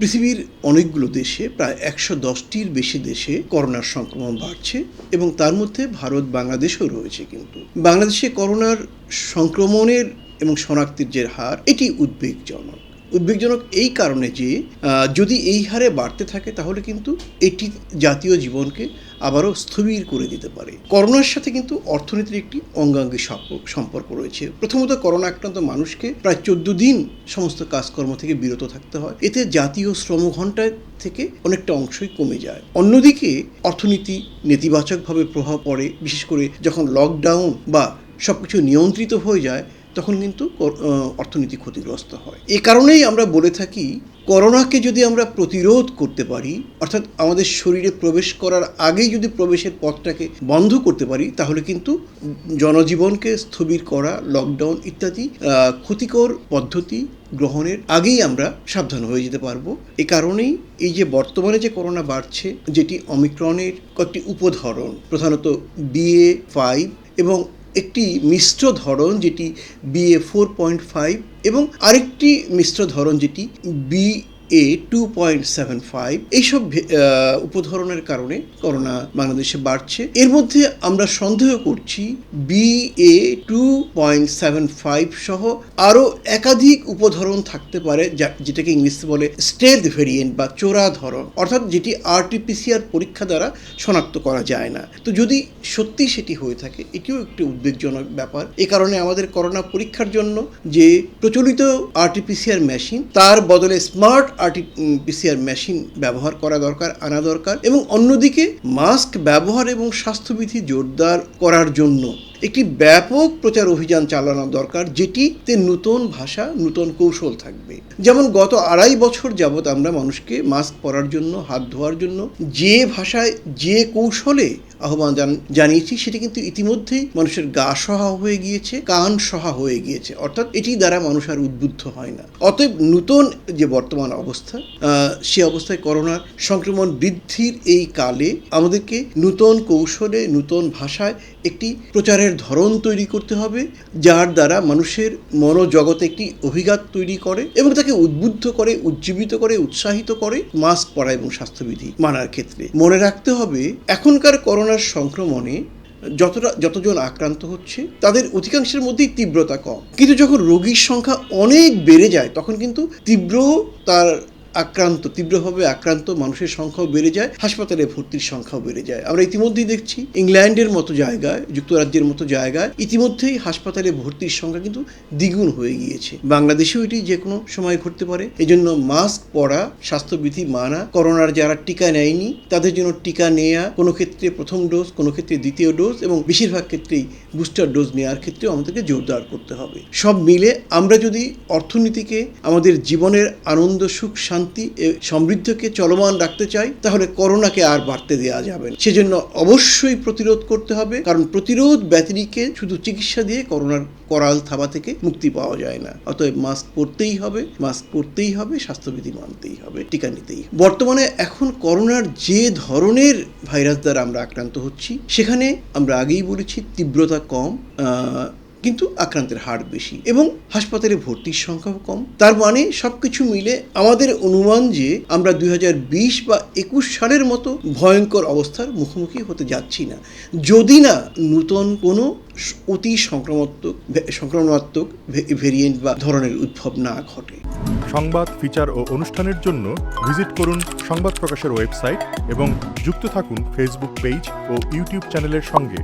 পৃথিবীর অনেকগুলো দেশে প্রায় একশো দশটির বেশি দেশে করোনার সংক্রমণ বাড়ছে এবং তার মধ্যে ভারত, বাংলাদেশও রয়েছে কিন্তু। বাংলাদেশে করোনার সংক্রমণের এবং শনাক্তের যে হার, এটি উদ্বেগজনক। উদ্বেগজনক এই কারণে যে যদি এই হারে বাড়তে থাকে তাহলে কিন্তু এটি জাতীয় জীবনকে আবারও স্থবির করে দিতে পারে। করোনার সাথে কিন্তু অর্থনীতির একটি অঙ্গাঙ্গী সম্প- সম্পর্ক রয়েছে। প্রথমত করোনা আক্রান্ত মানুষকে প্রায় চোদ্দ দিন সমস্ত কাজকর্ম থেকে বিরত থাকতে হয়। এতে জাতীয় শ্রম ঘন্টায় থেকে অনেকটা অংশই কমে যায়। অন্যদিকে অর্থনীতি নেতিবাচকভাবে প্রভাব পড়ে। বিশেষ করে যখন লকডাউন বা সবকিছু নিয়ন্ত্রিত হয়ে যায় তখন কিন্তু অর্থনীতি ক্ষতিগ্রস্ত হয়। এ কারণেই আমরা বলে থাকি, করোনাকে যদি আমরা প্রতিরোধ করতে পারি, অর্থাৎ আমাদের শরীরে প্রবেশ করার আগেই যদি প্রবেশের পথটাকে বন্ধ করতে পারি, তাহলে কিন্তু জনজীবনকে স্থবির করা লকডাউন ইত্যাদি ক্ষতিকর পদ্ধতি গ্রহণের আগেই আমরা সাবধান হয়ে যেতে পারব। এ কারণেই এই যে বর্তমানে যে করোনা বাড়ছে, যেটি অমিক্রনের কয়েকটি উপধরন প্রধানত বিএ ফাইভ এবং একটি মিশ্র ধরন যেটি বিএ ফোর পয়েন্ট ফাইভ এবং আরেকটি মিশ্র ধরন যেটি B A two point seven five এইসব উপধরনের কারণে করোনা বাংলাদেশে বাড়ছে। এর মধ্যে আমরা সন্দেহ করছি B A two point seven five সহ আরও একাধিক উপধরন থাকতে পারে যেটাকে ইংলিশে বলে স্টেলথ ভেরিয়েন্ট বা চোরা ধরন, অর্থাৎ যেটি আরটিপিসিআর পরীক্ষা দ্বারা শনাক্ত করা যায় না। তো যদি সত্যি সেটি হয়ে থাকে, এটিও একটি উদ্বেগজনক ব্যাপার। এ কারণে আমাদের করোনা পরীক্ষার জন্য যে প্রচলিত আরটিপিসিআর মেশিন তার বদলে স্মার্ট আরটিপিসিআর মেশিন ব্যবহার করা দরকার, আনা দরকার এবং অন্যদিকে মাস্ক ব্যবহার এবং স্বাস্থ্যবিধি জোরদার করার জন্য একটি ব্যাপক প্রচার অভিযান চালানো দরকার, যেটিতে নতুন ভাষা, নতুন কৌশল থাকবে। যেমন গত আড়াই বছর যাবৎ আমরা মানুষকে মাস্ক পরার জন্য, হাত ধোয়ার জন্য যে ভাষায় যে কৌশলে আহ্বান জানিয়েছি, সেটি কিন্তু ইতিমধ্যেই মানুষের গা সহা হয়ে গিয়েছে, কান সহা হয়ে গিয়েছে। অর্থাৎ এটি দ্বারা মানুষ আর উদ্বুদ্ধ হয় না। অতএব নতুন যে বর্তমান অবস্থা সে অবস্থায় করোনার সংক্রমণ বৃদ্ধির এই কালে আমাদেরকে নতুন কৌশলে, নতুন ভাষায় একটি প্রচারের ধরন তৈরি করতে হবে, যার দ্বারা মানুষের মনোজগতে একটি অভিঘাত তৈরি করে এবং তাকে উদ্বুদ্ধ করে, উজ্জীবিত করে, উৎসাহিত করে মাস্ক পরা এবং স্বাস্থ্যবিধি মানার ক্ষেত্রে। মনে রাখতে হবে, এখনকার করোনার সংক্রমণে যতটা, যতজন আক্রান্ত হচ্ছে, তাদের অধিকাংশের মধ্যেই তীব্রতা কম। কিন্তু যখন রোগীর সংখ্যা অনেক বেড়ে যায়, তখন কিন্তু তীব্র তার আক্রান্ত, তীব্রভাবে আক্রান্ত মানুষের সংখ্যাও বেড়ে যায়, হাসপাতালে ভর্তির সংখ্যাও বেড়ে যায়। আমরা ইতিমধ্যেই দেখছি ইংল্যান্ডের মতো জায়গায়, যুক্তরাজ্যের মতো জায়গায় ইতিমধ্যেই হাসপাতালে ভর্তির সংখ্যা কিন্তু দ্বিগুণ হয়ে গিয়েছে। বাংলাদেশেও এটি যে কোনো সময় ঘটতে পারে। এজন্য মাস্ক পরা, স্বাস্থ্যবিধি মানা, করোনার যারা টিকা নেয়নি, তাদের জন্য টিকা নেয়া, কোনো ক্ষেত্রে প্রথম ডোজ, কোনো ক্ষেত্রে দ্বিতীয় ডোজ এবং বেশিরভাগ ক্ষেত্রেই বুস্টার ডোজ নেওয়ার ক্ষেত্রেও আমাদেরকে জোরদার করতে হবে। সব মিলে আমরা যদি অর্থনীতিকে, আমাদের জীবনের আনন্দ, সুখ, শান্তি এ সমৃদ্ধকে চলমান রাখতে চাই, তাহলে করোনাকে আর বাড়তে দেওয়া যাবে না। সেজন্য অবশ্যই প্রতিরোধ করতে হবে, কারণ প্রতিরোধ ব্যতিরিকে শুধু চিকিৎসা দিয়ে করোনার করাল থাবা থেকে মুক্তি পাওয়া যায় না। অতএব মাস্ক পরতেই হবে, মাস্ক পরতেই হবে, স্বাস্থ্যবিধি মানতেই হবে, টিকা নিতেই বর্তমানে এখন করোনার যে ধরনের ভাইরাস দ্বারা আমরা আক্রান্ত হচ্ছি, সেখানে আমরা আগেই বলেছি তীব্রতা কম কিন্তু আক্রান্তের হার বেশি এবং হাসপাতালে ভর্তির সংখ্যাও কম। তার মানে সব কিছু মিলে আমাদের অনুমান যে আমরা দুই হাজার বিশ বা একুশ সালের মতো ভয়ঙ্কর অবস্থার মুখোমুখি হতে যাচ্ছি না। যদি না নূতন কোনো অতি সংক্রমাত্মক সংক্রমণাত্মক ভেরিয়েন্ট বা ধরনের উদ্ভব না ঘটে। সংবাদ, ফিচার ও অনুষ্ঠানের জন্য ভিজিট করুন সংবাদ প্রকাশের ওয়েবসাইট এবং যুক্ত থাকুন ফেসবুক পেজ ও ইউটিউব চ্যানেলের সঙ্গে।